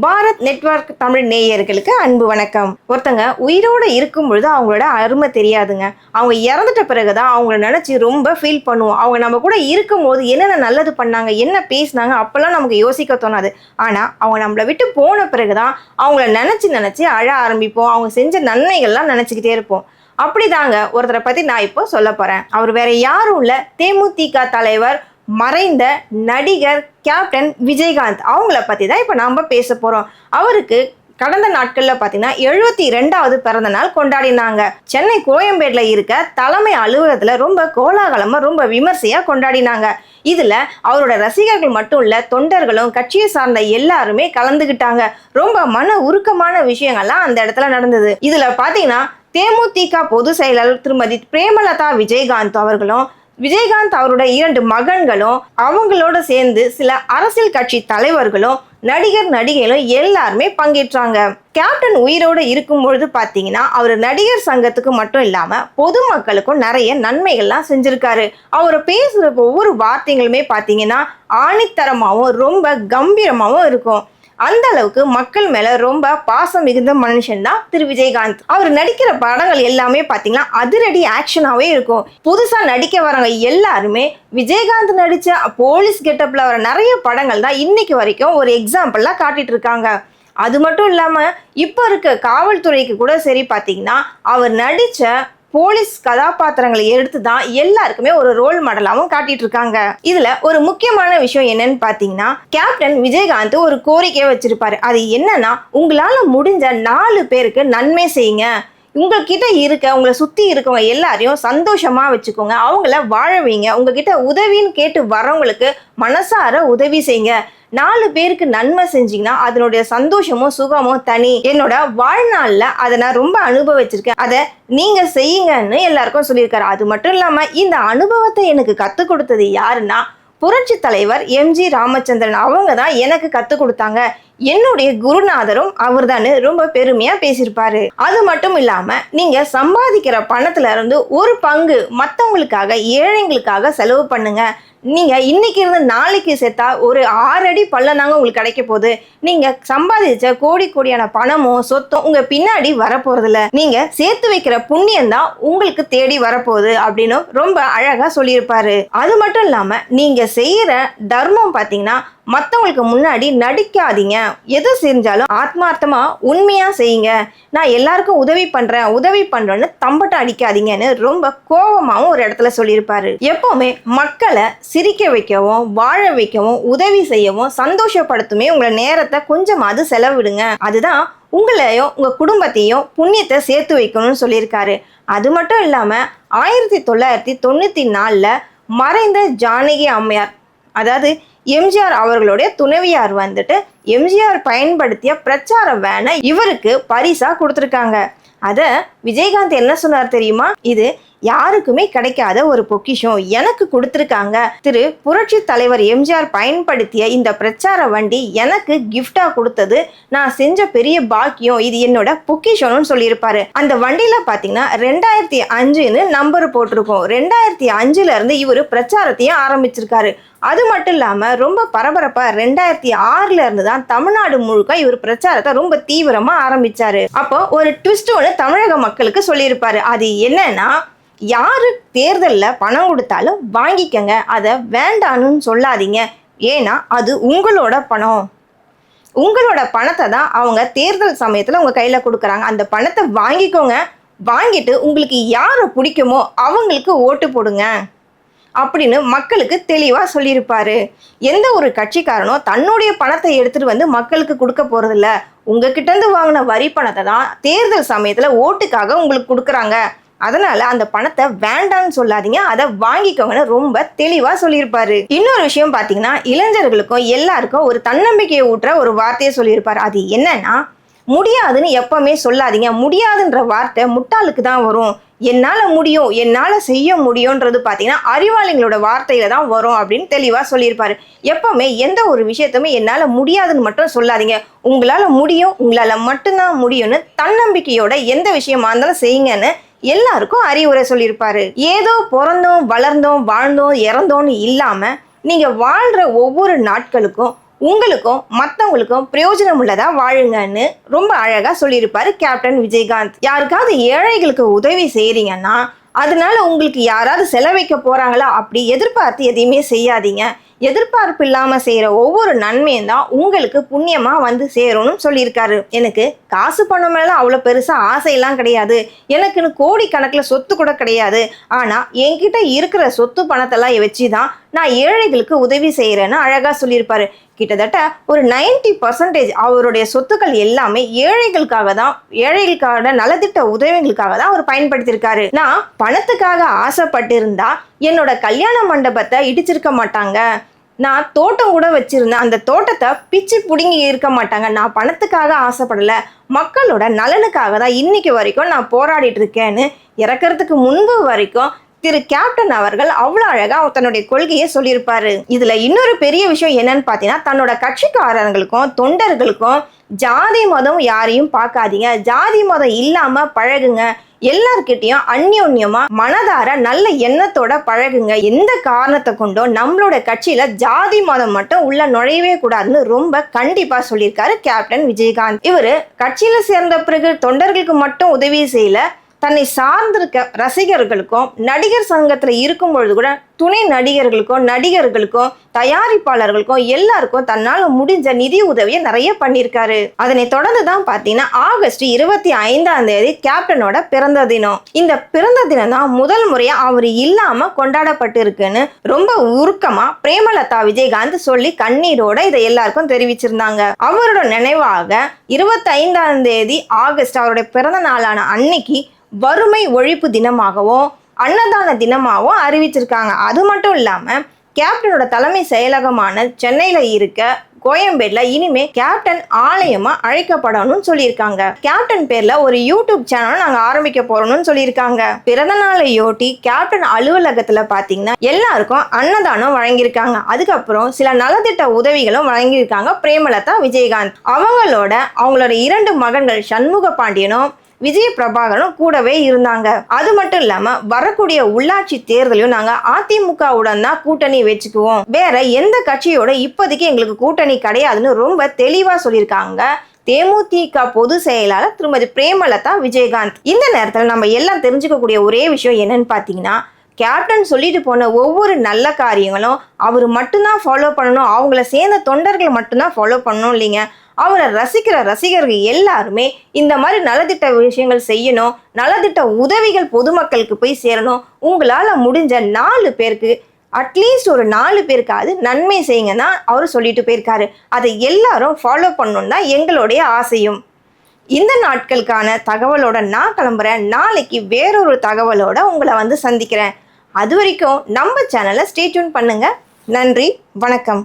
Bharat network Tamil நேயர்களுக்கு அன்பு வணக்கம். ஒருத்தங்க உயிரோட இருக்கும் பொழுது அவங்களோட அருமை தெரியாதுங்க. அவங்க இறந்துட்ட பிறகு தான் அவங்கள நினச்சி ரொம்ப ஃபீல் பண்ணுவோம். அவங்க நம்ம கூட இருக்கும் போது என்னென்ன நல்லது பண்ணாங்க என்ன பேசினாங்க அப்போல்லாம் நமக்கு யோசிக்க தோணாது. ஆனால் அவங்க நம்மளை விட்டு போன பிறகு தான் அவங்கள நினச்சி நினச்சி அழ ஆரம்பிப்போம். அவங்க செஞ்ச நன்மைகள்லாம் நினச்சிக்கிட்டே இருப்போம். அப்படிதாங்க ஒருத்தரை பற்றி நான் இப்போ சொல்ல போகிறேன் அவர் வேற யாரும் இல்லை. தேமுதிக தலைவர் மறைந்த நடிகர் கேப்டன் விஜயகாந்த். அவங்கள பற்றி தான் இப்போ நாம் பேச போகிறோம் அவருக்கு கடந்த நாட்களில் பார்த்தீங்கன்னா எழுபத்தி ரெண்டாவது பிறந்த நாள் கொண்டாடினாங்க. சென்னை கோயம்பேட்டில் இருக்க தலைமை அலுவலகத்தில் ரொம்ப கோலாகலமாக ரொம்ப விமர்சையாக கொண்டாடினாங்க. இதில் அவரோட ரசிகர்கள் மட்டும் இல்லை தொண்டர்களும் கட்சியை சார்ந்த எல்லாருமே கலந்துக்கிட்டாங்க ரொம்ப மன உருக்கமான விஷயங்கள்லாம் அந்த இடத்துல நடந்தது. இதில் பார்த்தீங்கன்னா தேமுதிக பொதுச் செயலாளர் திருமதி பிரேமலதா விஜயகாந்த் அவர்களும் விஜயகாந்த் அவரோட இரண்டு மகன்களும் அவங்களோட சேர்ந்து சில அரசியல் கட்சி தலைவர்களும் நடிகர் நடிகைகளும் எல்லாருமே பங்கேற்றாங்க. கேப்டன் உயிரோட இருக்கும் பொழுது பார்த்தீங்கன்னா அவர் நடிகர் சங்கத்துக்கு மட்டும் இல்லாமல் பொதுமக்களுக்கும் நிறைய நன்மைகள்லாம் செஞ்சுருக்காரு. அவர் பேசுகிற ஒவ்வொரு வார்த்தைகளுமே பார்த்தீங்கன்னா ஆணித்தரமாகவும் ரொம்ப கம்பீரமாகவும் இருக்கும். அந்த அளவுக்கு மக்கள் மேல ரொம்ப பாசம் மிகுந்த மனுஷன் தான் திரு விஜயகாந்த். அவர் நடிக்கிற படங்கள் எல்லாமே பாத்தீங்கன்னா அதிரடி ஆக்ஷனாவே இருக்கும். புதுசா நடிக்க வரவங்க எல்லாருமே விஜயகாந்த் நடிச்ச போலீஸ் கெட்டப்ல வர நிறைய படங்கள் தான் இன்னைக்கு வரைக்கும் ஒரு எக்ஸாம்பிளா காட்டிட்டு இருக்காங்க. அது மட்டும் இல்லாம இப்போ இருக்க காவல்துறைக்கு கூட சரி பாத்தீங்கன்னா அவர் நடிச்ச போலீஸ் கதாபாத்திரங்களை எடுத்து தான் எல்லாருக்குமே ஒரு ரோல் மாடலாகவும் காட்டிட்டு இருக்காங்க. இதுல ஒரு முக்கியமான விஷயம் என்னன்னு பாத்தீங்கன்னா கேப்டன் விஜயகாந்த் ஒரு கோரிக்கையை வச்சிருப்பாரு. அது என்னன்னா உங்களால முடிஞ்ச நாலு பேருக்கு நன்மை செய்யுங்க. உங்ககிட்ட இருக்க உங்களை சுற்றி இருக்கவங்க எல்லாரையும் சந்தோஷமாக வச்சுக்கோங்க. அவங்கள வாழ வைங்க. உங்ககிட்ட உதவின்னு கேட்டு வரவங்களுக்கு மனசார உதவி செய்யுங்க நாலு பேருக்கு நன்மை செஞ்சீங்கன்னா அதனுடைய சந்தோஷமும் சுகமும் தனி. என்னோட வாழ்நாளில் அதை நான் ரொம்ப அனுபவிச்சிருக்கேன். அதை நீங்கள் செய்யுங்கன்னு எல்லாருக்கும் சொல்லியிருக்காரு. அது மட்டும் இல்லாமல் இந்த அனுபவத்தை எனக்கு கற்றுக் கொடுத்தது யாருன்னா புரட்சி தலைவர் எம்ஜி ராமச்சந்திரன் அவங்க தான் எனக்கு கற்றுக் கொடுத்தாங்க. என்னுடைய குருநாதரும் அவர் ரொம்ப பெருமையா பேசியிருப்பாரு. அது மட்டும் இல்லாம நீங்க சம்பாதிக்கிற பணத்துல இருந்து ஒரு பங்கு மற்றவங்களுக்காக ஏழைங்களுக்காக செலவு பண்ணுங்க. நீங்க இன்னைக்கு இருந்து நாளைக்கு சேர்த்தா ஒரு ஆறு அடி பள்ளம் உங்களுக்கு கிடைக்க போகுது. நீங்க சம்பாதிச்ச கோடி கோடியான பணமும் சொத்தும் உங்க பின்னாடி வரப்போறது இல்ல நீங்க சேர்த்து வைக்கிற புண்ணியம் தான் உங்களுக்கு தேடி வரப்போகுது அப்படின்னு ரொம்ப அழகா சொல்லியிருப்பாரு. அது மட்டும் இல்லாம நீங்க செய்யற தர்மம் பாத்தீங்கன்னா மற்றவங்களுக்கு முன்னாடி நடிக்காதீங்க. எது செஞ்சாலும் ஆத்மார்த்தமாக உண்மையாக செய்யுங்க. நான் எல்லாருக்கும் உதவி பண்ணுறேன் உதவி பண்ணுறேன்னு தம்பட்டம் அடிக்காதீங்கன்னு ரொம்ப கோபமாகவும் ஒரு இடத்துல சொல்லியிருப்பாரு. எப்போவுமே மக்களை சிரிக்க வைக்கவும் வாழ வைக்கவும் உதவி செய்யவும் சந்தோஷப்படுத்துமே உங்களை நேரத்தை கொஞ்சமாவது செலவிடுங்க. அதுதான் உங்களையும் உங்கள் குடும்பத்தையும் புண்ணியத்தை சேர்த்து வைக்கணும்னு சொல்லியிருக்காரு. அது மட்டும் இல்லாமல் ஆயிரத்தி தொள்ளாயிரத்தி தொண்ணூற்றி நாலில் மறைந்த ஜானகி அம்மையார் அதாவது எம்ஜிஆர் அவர்களுடைய துணைவியார் வந்துட்டு எம்ஜிஆர் பயன்படுத்திய பிரச்சார வேனை இவருக்கு பரிசா கொடுத்துருக்காங்க. அத விஜயகாந்த் என்ன சொன்னார் தெரியுமா? இது யாருக்குமே கிடைக்காத ஒரு பொக்கிஷம் எனக்கு கொடுத்துருக்காங்க. திரு புரட்சி தலைவர் எம்ஜிஆர் பயன்படுத்திய இந்த பிரச்சார வண்டி எனக்கு கிஃப்டா கொடுத்தது. நான் செஞ்ச பெரிய பாக்கியம் இது என்னோட பொக்கிஷம்னு சொல்லியிருப்பாரு. அந்த வண்டியில பாத்தீங்கன்னா ரெண்டாயிரத்தி அஞ்சுன்னு நம்பர் போட்டிருக்கோம். ரெண்டாயிரத்தி அஞ்சுல இருந்து இவர் பிரச்சாரத்தையும் ஆரம்பிச்சிருக்காரு. அது மட்டும் இல்லாமல் ரொம்ப பரபரப்பாக ரெண்டாயிரத்தி ஆறில் இருந்து தான் தமிழ்நாடு முழுக்க இவர் பிரச்சாரத்தை ரொம்ப தீவிரமாக ஆரம்பித்தார் அப்போ ஒரு ட்விஸ்ட் ஒன்று தமிழக மக்களுக்கு சொல்லியிருப்பார். அது என்னன்னா யாரு தேர்தலில் பணம் கொடுத்தாலும் வாங்கிக்கங்க. அதை வேண்டான்னு சொல்லாதீங்க. ஏன்னா அது உங்களோட பணம். உங்களோட பணத்தை தான் அவங்க தேர்தல் சமயத்தில் உங்கள் கையில் கொடுக்குறாங்க. அந்த பணத்தை வாங்கிக்கோங்க. வாங்கிட்டு உங்களுக்கு யாரை பிடிக்குமோ அவங்களுக்கு ஓட்டு போடுங்க. அப்படின்னு மக்களுக்கு தெளிவாக சொல்லியிருப்பாரு. எந்த ஒரு கட்சிக்காரனோ தன்னுடைய பணத்தை எடுத்துகிட்டு வந்து மக்களுக்கு கொடுக்க போகிறதில்ல உங்ககிட்டேருந்து வாங்கின வரி பணத்தை தான் தேர்தல் சமயத்தில் ஓட்டுக்காக உங்களுக்கு கொடுக்குறாங்க. அதனால அந்த பணத்தை வேண்டாம்னு சொல்லாதீங்க. அதை வாங்கிக்கோங்கன்னு ரொம்ப தெளிவா சொல்லியிருப்பாரு. இன்னொரு விஷயம் பாத்தீங்கன்னா இளைஞர்களுக்கும் எல்லாருக்கும் ஒரு தன்னம்பிக்கையை ஊட்டுற ஒரு வார்த்தையை சொல்லியிருப்பார். அது என்னன்னா முடியாதுன்னு எப்பவுமே சொல்லாதீங்க. முடியாதுன்ற வார்த்தை முட்டாளுக்கு தான் வரும். என்னால் முடியும் என்னால் செய்ய முடியும்ன்றது பார்த்தீங்கன்னா அறிவாளிங்களோட வார்த்தையில தான் வரும் அப்படின்னு தெளிவாக சொல்லியிருப்பாரு. எப்பவுமே எந்த ஒரு விஷயத்தையுமே என்னால் முடியாதுன்னு மட்டும் சொல்லாதீங்க. உங்களால் முடியும் உங்களால் மட்டும்தான் முடியும்னு தன்னம்பிக்கையோட எந்த விஷயமா இருந்தாலும் செய்யுங்கன்னு எல்லாருக்கும் அறிவுரை சொல்லியிருப்பாரு. ஏதோ பிறந்தோம் வளர்ந்தோம் வாழ்ந்தோம் இறந்தோன்னு இல்லாம நீங்க வாழ்ற ஒவ்வொரு நாட்களுக்கும் உங்களுக்கும் மற்றவங்களுக்கும் பிரயோஜனம் உள்ளதா வாழுங்கன்னு ரொம்ப அழகா சொல்லியிருப்பாரு கேப்டன் விஜயகாந்த். யாருக்காவது ஏழைகளுக்கு உதவி செய்யறீங்கன்னா அதனால உங்களுக்கு யாராவது செலவைக்க போறாங்களா அப்படி எதிர்பார்த்து எதையுமே செய்யாதீங்க. எதிர்பார்ப்பு இல்லாமல் செய்கிற ஒவ்வொரு நன்மையும் தான் உங்களுக்கு புண்ணியமாக வந்து சேரும்னு சொல்லியிருக்காரு. எனக்கு காசு பணம் மேலே அவ்வளோ பெருசாக ஆசையெல்லாம் கிடையாது. எனக்குன்னு கோடி சொத்து கூட கிடையாது. ஆனால் என்கிட்ட இருக்கிற சொத்து பணத்தெல்லாம் வச்சு தான் நான் ஏழைகளுக்கு உதவி செய்கிறேன்னு அழகாக சொல்லியிருப்பாரு. கிட்டத்தட்ட ஒரு 90% பர்சன்டேஜ் அவருடைய சொத்துக்கள் எல்லாமே ஏழைகளுக்காக தான் ஏழைகளுக்கான நலத்திட்ட உதவிகளுக்காக தான் அவர் பயன்படுத்தியிருக்காரு. நான் பணத்துக்காக ஆசைப்பட்டிருந்தா என்னோட கல்யாண மண்டபத்தை இடிச்சிருக்க மாட்டாங்க. நான் தோட்டம் கூட வச்சிருந்தேன். அந்த தோட்டத்தை பிச்சு பிடுங்கி இருக்க மாட்டாங்க. நான் பணத்துக்காக ஆசைப்படல. மக்களோட நலனுக்காக தான் இன்னைக்கு வரைக்கும் நான் போராடிட்டு இருக்கேன்னு இறக்கிறதுக்கு முன்பு வரைக்கும் திரு கேப்டன் அவர்கள் அவ்வளோ அழகாக தன்னுடைய கொள்கையை சொல்லியிருப்பாரு. இதில் இன்னொரு பெரிய விஷயம் என்னன்னு பார்த்தீங்கன்னா தன்னோட கட்சிக்காரர்களுக்கும் தொண்டர்களுக்கும் ஜாதி மதம் யாரையும் பார்க்காதீங்க. ஜாதி மதம் இல்லாமல் பழகுங்க. எல்லார்கிட்டயும் அந்யோன்யமா மனதார நல்ல எண்ணத்தோட பழகுங்க. எந்த காரணத்தை கொண்டோ நம்மளோட கட்சியில ஜாதி மதம் மட்டும் உள்ள நுழையவே கூடாதுன்னு ரொம்ப கண்டிப்பா சொல்லியிருக்காரு கேப்டன் விஜயகாந்த். இவரு கட்சியில சேர்ந்த பிறகு தொண்டர்களுக்கு மட்டும் உதவி செய்யல. தன்னை சார்ந்திருக்க ரசிகர்களுக்கும் நடிகர் சங்கத்துல இருக்கும் பொழுது கூட துணை நடிகர்களுக்கும் நடிகர்களுக்கும் தயாரிப்பாளர்களுக்கும் எல்லாருக்கும் தன்னால் முடிஞ்ச நிதி உதவியை நிறைய பண்ணியிருக்காரு. அதனை தொடர்ந்து தான் பார்த்தீங்கன்னா ஆகஸ்ட் இருபத்தி ஐந்தாம் தேதி கேப்டனோட பிறந்த தினம். இந்த பிறந்த தினம் தான் முதல் முறையா அவர் இல்லாம கொண்டாடப்பட்டிருக்குன்னு ரொம்ப உருக்கமா பிரேமலதா விஜயகாந்த் சொல்லி கண்ணீரோட இதை எல்லாருக்கும் தெரிவிச்சிருந்தாங்க. அவரோட நினைவாக இருபத்தி ஐந்தாம் தேதி ஆகஸ்ட் அவருடைய பிறந்த நாளான அன்னைக்கு வறுமை ஒழிப்பு தினமாகவும் அன்னதான தினமாகவும் அறிவிச்சிருக்காங்க. அது மட்டும் இல்லாமல் கேப்டனோட தலைமை செயலகமான சென்னையில் இருக்க கோயம்பேடுல இனிமே கேப்டன் ஆலயமா அழைக்கப்படணும்னு சொல்லியிருக்காங்க. கேப்டன் பேர்ல ஒரு யூடியூப் சேனல் நாங்க ஆரம்பிக்க போறோம்னு சொல்லியிருக்காங்க. பிறந்த நாளையொட்டி கேப்டன் அலுவலகத்துல பாத்தீங்கன்னா எல்லாருக்கும் அன்னதானம் வழங்கியிருக்காங்க. அதுக்கப்புறம் சில நலத்திட்ட உதவிகளும் வழங்கியிருக்காங்க பிரேமலதா விஜயகாந்த். அவங்களோட அவங்களோட இரண்டு மகன்கள் சண்முக பாண்டியனும் விஜய பிரபாகரும் கூடவே இருந்தாங்க. அது மட்டும் இல்லாம வரக்கூடிய உள்ளாட்சி தேர்தலையும் நாங்க அதிமுகவுடன் தான் கூட்டணி வச்சுக்குவோம். வேற எந்த கட்சியோட இப்போதைக்கு எங்களுக்கு கூட்டணி கிடையாதுன்னு ரொம்ப தெளிவா சொல்லியிருக்காங்க. தேமுதிக பொது செயலாளர் திருமதி பிரேமலதா விஜயகாந்த். இந்த நேரத்தில் நம்ம எல்லாம் தெரிஞ்சுக்கக்கூடிய ஒரே விஷயம் என்னன்னு பார்த்தீங்கன்னா கேப்டன் சொல்லிட்டு போன ஒவ்வொரு நல்ல காரியங்களும் அவர் மட்டும்தான் ஃபாலோ பண்ணணும் அவங்கள சேர்ந்த தொண்டர்களை மட்டும்தான் ஃபாலோ பண்ணணும் இல்லைங்க. அவரை ரசிக்கிற ரசிகர்கள் எல்லாருமே இந்த மாதிரி நலத்திட்ட விஷயங்கள் செய்யணும் நலத்திட்ட உதவிகள் பொதுமக்களுக்கு போய் சேரணும். உங்களால் முடிஞ்ச நாலு பேருக்கு அட்லீஸ்ட் ஒரு நாலு பேருக்காவது நன்மை செய்யுங்க தான் அவர் சொல்லிட்டு போயிருக்காரு. அதை எல்லாரும் ஃபாலோ பண்ணணும் தான் எங்களுடைய ஆசையும். இந்த நாட்களுக்கான தகவலோட நான் கிளம்புறேன். நாளைக்கு வேறொரு தகவலோட உங்களை வந்து சந்திக்கிறேன். அது வரைக்கும் நம்ம சேனலை ஸ்டே டியூன் பண்ணுங்க. நன்றி வணக்கம்.